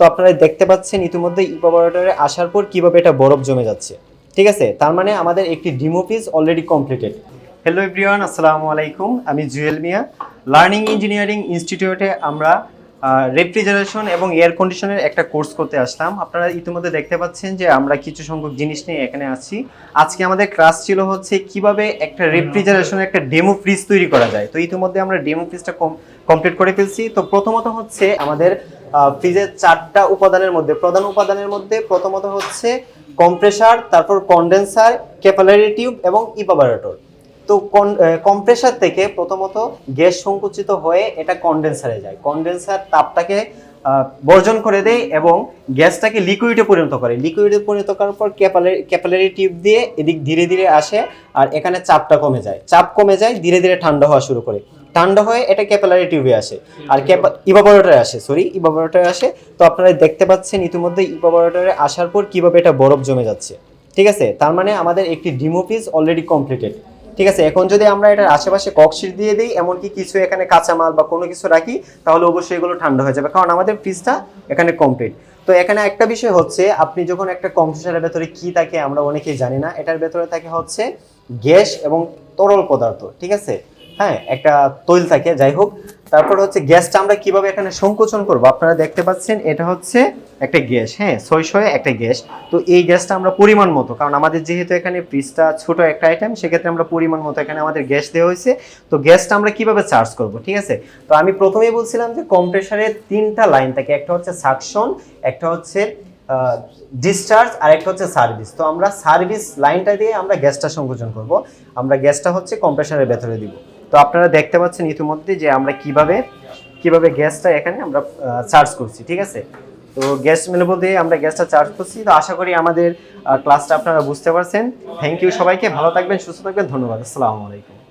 তো আপনারা দেখতে পাচ্ছেন ইতিমধ্যে ইভাপোরেটরে আসার পর কীভাবে এটা বরফ জমে যাচ্ছে। ঠিক আছে? তার মানে আমাদের একটি demo piece already completed hello everyone আসসালামু আলাইকুম। আমি জুয়েল মিয়া। লার্নিং ইঞ্জিনিয়ারিং ইনস্টিটিউটে আমরা রেফ্রিজারেশন এবং এয়ার কন্ডিশনের একটা কোর্স করতে আসলাম। আপনারা ইতিমধ্যে দেখতে পাচ্ছেন যে আমরা কিছু সংখ্যক জিনিস নিয়ে এখানে আছি। আজকে আমাদের ক্লাস ছিল হচ্ছে কীভাবে একটা রেফ্রিজারেশনের একটা ডেমো ফ্রিজ তৈরি করা যায়। তো ইতিমধ্যে আমরা ডেমো ফ্রিজটা কমপ্লিট করে ফেলছি। তো প্রথমত হচ্ছে আমাদের ফ্রিজের চারটা উপাদানের মধ্যে, প্রধান উপাদানের মধ্যে প্রথমত হচ্ছে কম্প্রেসার তারপর কন্ডেন্সার ক্যাপালারি টিউব এবং ইভাবারেটর তো কম্প্রেসার থেকে প্রথমত গ্যাস সংকুচিত হয়ে এটা কন্ডেন্সারে যায়। কন্ডেন্সার তাপটাকে বর্জন করে দেয় এবং গ্যাসটাকে লিকুইডে পরিণত করে। লিকুইডে পরিণত করার পর ক্যাপালারি ক্যাপালারি টিউব দিয়ে এদিক ধীরে ধীরে আসে আর এখানে চাপটা কমে যায়। চাপ কমে যায়, ধীরে ধীরে ঠান্ডা হওয়া শুরু করে। ঠান্ডা হয়ে এটা ক্যাপেলারি টিউবে আসে। আর ইভাপোরেটরে আসে সরি ইভাপোরেটরে আসে। তো আপনারা দেখতে পাচ্ছেন ইতিমধ্যে ইভাপোরেটরে আসার পর কীভাবে এটা বরফ জমে যাচ্ছে। ঠিক আছে? তার মানে আমাদের একটি ডিমো পিস অলরেডি কমপ্লিটেড ঠিক আছে? এখন যদি আমরা এটার আশেপাশে ককশিট দিয়ে দিই, এমনকি কিছু এখানে কাঁচামাল বা কোনো কিছু রাখি, তাহলে অবশ্যই এগুলো ঠান্ডা হয়ে যাবে। কারণ আমাদের ফ্রিজটা এখানে কমপ্লিট তো এখানে একটা বিষয় হচ্ছে, আপনি যখন একটা কম্পিউটারের ভেতরে কি থাকে আমরা অনেকেই জানি না, এটার ভেতরে থাকে হচ্ছে গ্যাস এবং তরল পদার্থ। ঠিক আছে? হ্যাঁ একটা তৈল থাকে, যাই হোক। তারপর হচ্ছে গ্যাসটা আমরা কীভাবে এখানে সংকোচন করব? আপনারা দেখতে পাচ্ছেন, এটা হচ্ছে একটা গ্যাস হ্যাঁ ছয় ছয় একটা গ্যাস। তো এই গ্যাসটা আমরা পরিমাণ মতো, কারণ আমাদের যেহেতু এখানে ফ্রিজটা ছোট একটা আইটেম সেক্ষেত্রে আমরা পরিমাণ মতো এখানে আমাদের গ্যাস দেওয়া হয়েছে। তো গ্যাসটা আমরা কীভাবে চার্জ করব, ঠিক আছে? তো আমি প্রথমেই বলছিলাম যে কম্প্রেসারের তিনটা লাইন থাকে, একটা হচ্ছে সাকশন একটা হচ্ছে ডিসচার্জ আর একটা হচ্ছে সার্ভিস তো আমরা সার্ভিস লাইনটা দিয়ে আমরা গ্যাসটা সংকোচন করব। আমরা গ্যাসটা হচ্ছে কম্প্রেসারের ভেতরে দিব। তো আপনারা দেখতে পাচ্ছেন ইতিমধ্যে যে আমরা কীভাবে কীভাবে গ্যাসটা এখানে আমরা চার্জ করছি, ঠিক আছে? তো গ্যাস মেনবল বলতে আমরা গ্যাসটা চার্জ করছি। তো আশা করি আমাদের ক্লাসটা আপনারা বুঝতে পারছেন। থ্যাংক ইউ সবাইকে, ভালো থাকবেন, সুস্থ থাকবেন, ধন্যবাদ। আসসালামু আলাইকুম।